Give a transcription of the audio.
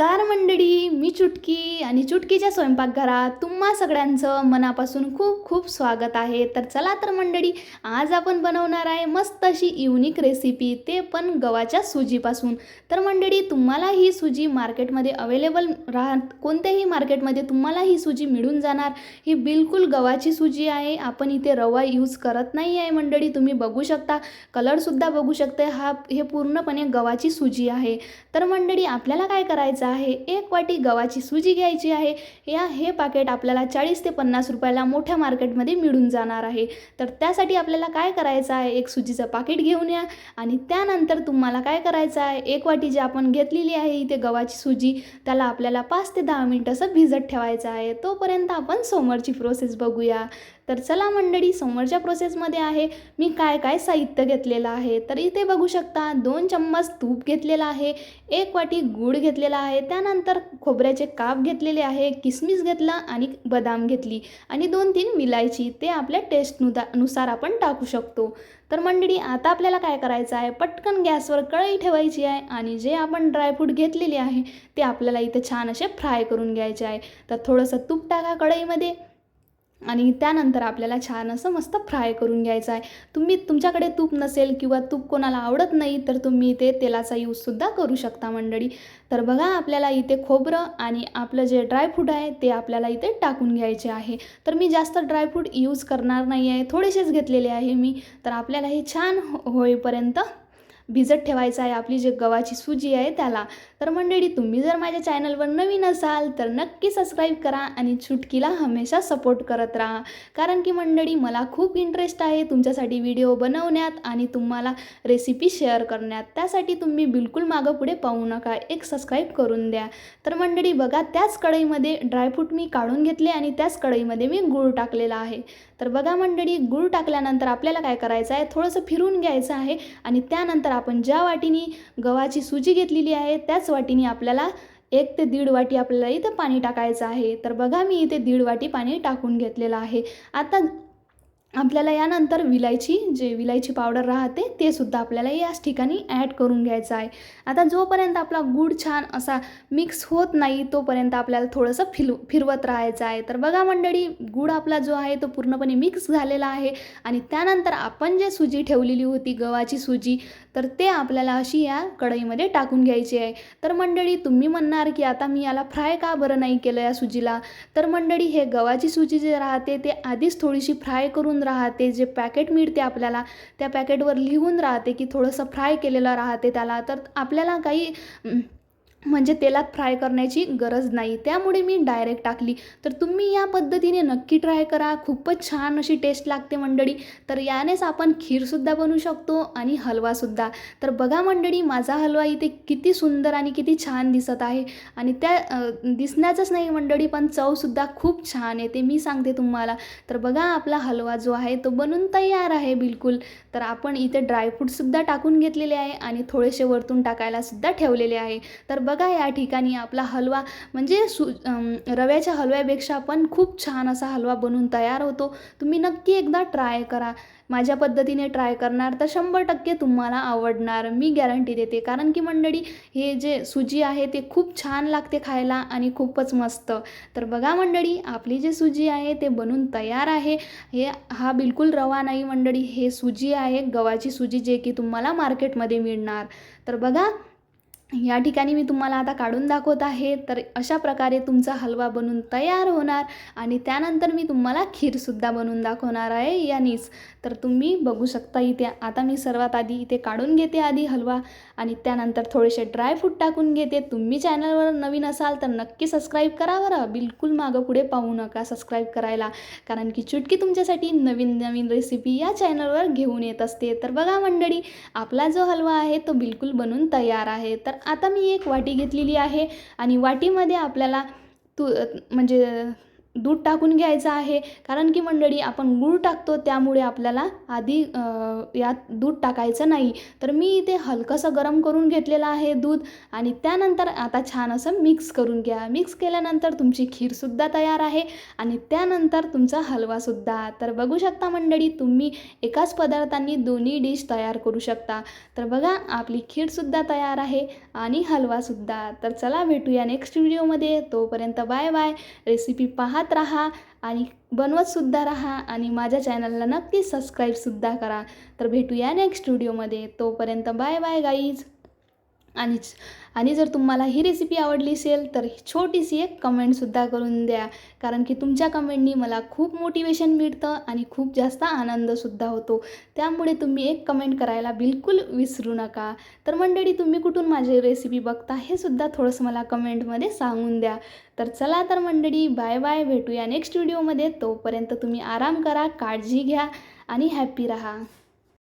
नमस्कार मंडळी मी चुटकी आणि चुटकीच्या स्वयंपाकघरात तुम्हा सगळ्यांचं मनापासून खूप खूप स्वागत आहे. तर चला तर मंडळी आज आपण बनवणार आहे मस्त अशी युनिक रेसिपी ते पण गव्हाच्या सुजीपासून. तर मंडळी तुम्हाला ही सुजी मार्केटमध्ये अवेलेबल राहत कोणत्याही मार्केटमध्ये तुम्हाला ही सुजी मिळून जाणार. ही बिलकुल गव्हाची सुजी आहे आपण इथे रवा यूज करत नाही आहे मंडळी तुम्ही बघू शकता. कलरसुद्धा बघू शकते हा हे पूर्णपणे गव्हाची सुजी आहे. तर मंडळी आपल्याला काय करायचं आहे. एक वाटी गव्हाची सुजी घ्यायची आहे. या हे पाकेट आपल्याला चाळीस ते पन्नास रुपयाला मोठ्या मार्केटमध्ये मिळून जाणार आहे. तर त्यासाठी आपल्याला काय करायचं आहे? एक सुजीचं पाकिट घेऊन या. आणि त्यानंतर तुम्हाला काय करायचं आहे? एक वाटी जी आपण घेतलेली आहे इथे गव्हाची सुजी त्याला आपल्याला पाच ते दहा मिनटं असं भिजत ठेवायचं आहे. तोपर्यंत आपण समोरची प्रोसेस बघूया. तर चला मंडळी समोरच्या प्रोसेसमध्ये आहे. मी काय काय साहित्य घेतलेलं आहे? तर इथे बघू शकता दोन चम्मच तूप घेतलेलं आहे एक वाटी गूळ घेतलेला आहे त्यानंतर खोबऱ्याचे काप घेतलेले आहे किसमिस घेतला आणि बदाम घेतली आणि दोन तीन विलायची ते आपल्या टेस्टनुदा नुसार आपण टाकू शकतो. तर मंडळी आता आपल्याला काय करायचं आहे? पटकन गॅसवर कढई ठेवायची आहे आणि जे आपण ड्रायफ्रूट घेतलेले आहे ते आपल्याला इथे छान असे फ्राय करून घ्यायचे आहे. तर थोडंसं तूप टाका कढईमध्ये. आणि त्यानंतर आपल्याला छान असं मस्त फ्राय करून घ्यायचं आहे. तुम्ही तुमच्याकडे तूप नसेल किंवा तूप कोणाला आवडत नाही तर तुम्ही इथे तेलाचा यूजसुद्धा करू शकता मंडळी. तर बघा आपल्याला इथे खोबरं आणि आपलं जे ड्रायफ्रूट आहे ते आपल्याला इथे टाकून घ्यायचे आहे. तर मी जास्त ड्रायफ्रूट यूज करणार नाही आहे थोडेसेच घेतलेले आहे मी. तर आपल्याला हे छान हो होईपर्यंत भिजत ठेवायचं आहे आपली जे गव्हाची सुजी आहे त्याला. तर मंडळी तुम्ही जर माझ्या चॅनलवर नवीन असाल तर नक्की सबस्क्राईब करा आणि चुटकीला हमेशा सपोर्ट करत राहा. कारण की मंडळी मला खूप इंटरेस्ट आहे तुमच्यासाठी व्हिडिओ बनवण्यात आणि तुम्हाला रेसिपी शेअर करण्यात. त्यासाठी तुम्ही बिलकुल मागं पुढे पाहू नका. एक सबस्क्राईब करून द्या. तर मंडळी बघा त्याच कढईमध्ये ड्रायफ्रूट मी काढून घेतले आणि त्याच कढईमध्ये मी गूळ टाकलेला आहे. तर बघा मंडळी गूळ टाकल्यानंतर आपल्याला काय करायचं आहे? थोडंसं फिरून घ्यायचं आहे आणि त्यानंतर आपण ज्या वाटीनी गव्हाची सुजी घेतलेली आहे त्याच वाटीने आपल्याला एक ते दीड वाटी आपल्याला इथं पाणी टाकायचं आहे. तर बघा मी इथे दीड वाटी पाणी टाकून घेतलेलं आहे. आता आपल्याला यानंतर विलायची जे विलायची पावडर राहते ते सुद्धा आपल्याला याच ठिकाणी ॲड करून घ्यायचं आहे. आता जोपर्यंत आपला गूळ छान असा मिक्स होत नाही तोपर्यंत आपल्याला थोडंसं फिर फिरवत राहायचं आहे. तर बघा मंडळी गूळ आपला जो आहे तो पूर्णपणे मिक्स झालेला आहे. आणि त्यानंतर आपण जे सुजी ठेवलेली होती गव्हाची सुजी तर ते आपल्याला अशी या कढईमध्ये टाकून घ्यायची आहे. तर मंडळी तुम्ही म्हणणार की आता मी याला फ्राय का बरं नाही केलं या सुजीला? तर मंडळी हे गव्हाची सुजी जे राहते ते आधीच थोडीशी फ्राय करून राहते जे पॅकेट मिळते आपल्याला त्या पॅकेटवर लिहून राहते की थोडंसं फ्राय केलेलं राहते त्याला. तर आपल्याला काही म्हणजे तेलात फ्राय करण्याची गरज नाही. त्यामुळे मी डायरेक्ट टाकली. तर तुम्ही या पद्धतीने नक्की ट्राय करा. खूपच छान अशी टेस्ट लागते मंडळी. तर यानेच आपण खीरसुद्धा बनवू शकतो आणि हलवासुद्धा तर बघा मंडळी माझा हलवा इथे किती सुंदर आणि किती छान दिसत आहे. आणि त्या दिसण्याचंच नाही मंडळी पण चवसुद्धा खूप छान येते. मी सांगते तुम्हाला. तर बघा आपला हलवा जो आहे तो बनून तयार आहे बिलकुल. तर आपण इथे ड्रायफ्रूटसुद्धा टाकून घेतलेले आहे आणि थोडेसे वरतून टाकायलासुद्धा ठेवलेले आहे. तर बघा या ठिकाणी आपला हलवा. म्हणजे सु रव्याच्या हलव्यापेक्षा पण खूप छान असा हलवा बनून तयार होतो. तुम्ही नक्की एकदा ट्राय करा. माझ्या पद्धतीने ट्राय करणार तर शंभर टक्के तुम्हाला आवडणार. मी गॅरंटी देते. कारण की मंडळी हे जे सुजी आहे ते खूप छान लागते खायला आणि खूपच मस्त. तर बघा मंडळी आपली जी सुजी आहे ते बनून तयार आहे. हे हा बिलकुल रवा नाही मंडळी. हे सुजी आहे. गव्हाची सुजी जे की तुम्हाला मार्केटमध्ये मिळणार. तर बघा या ठिकाणी मी तुम्हाला आता काढून दाखवत आहे. तर अशा प्रकारे तुमचा हलवा बनून तयार होणार आणि त्यानंतर मी तुम्हाला खीरसुद्धा बनवून दाखवणार आहे यानीच. तर तुम्ही बघू शकता इथे आता मी सर्वात आधी इथे काढून घेते आधी हलवा आणि त्यानंतर थोडेसे ड्रायफ्रूट टाकून घेते. तुम्ही चॅनलवर नवीन असाल तर नक्की सबस्क्राईब करा बरं. बिलकुल मागं पुढे पाहू नका सबस्क्राईब करायला. कारण की चुटकी तुमच्यासाठी नवीन नवीन रेसिपी या चॅनलवर घेऊन येत असते. तर बघा मंडळी आपला जो हलवा आहे तो बिलकुल बनून तयार आहे. तर आता मी एक वाटी घेतलेली आहे आणि वाटीमध्ये आपल्याला तू म्हणजे दूध टाकून घ्यायचं आहे. कारण की मंडळी आपण गूळ टाकतो त्यामुळे आपल्याला आधी यात दूध टाकायचं नाही. तर मी इथे हलकंसं गरम करून घेतलेलं आहे दूध आणि त्यानंतर आता छान असं मिक्स करून घ्या. मिक्स केल्यानंतर तुमची खीरसुद्धा तयार आहे आणि त्यानंतर तुमचा हलवासुद्धा. तर बघू शकता मंडळी तुम्ही एकाच पदार्थांनी दोन्ही डिश तयार करू शकता. तर बघा आपली खीरसुद्धा तयार आहे आणि हलवासुद्धा. तर चला भेटूया नेक्स्ट व्हिडिओमध्ये. तोपर्यंत बाय बाय. रेसिपी पहा पाहत राहा आणि बनवतसुद्धा राहा आणि माझ्या चॅनलला नक्की सबस्क्राईबसुद्धा करा. तर भेटूया नेक्स्ट व्हिडिओमध्ये तोपर्यंत बाय बाय गाईज आणि आणि जर तुम्हाला ही रेसिपी आवडली असेल तर छोटीशी एक कमेंटसुद्धा करून द्या. कारण की तुमच्या कमेंटनी मला खूप मोटिवेशन मिळतं आणि खूप जास्त आनंदसुद्धा होतो. त्यामुळे तुम्ही एक कमेंट करायला बिलकुल विसरू नका. तर मंडळी तुम्ही कुठून माझी रेसिपी बघता हे सुद्धा थोडंसं मला कमेंटमध्ये सांगून द्या. तर चला तर मंडळी बाय बाय भेटूया नेक्स्ट व्हिडिओमध्ये तोपर्यंत तुम्ही आराम करा काळजी घ्या आणि हॅप्पी राहा.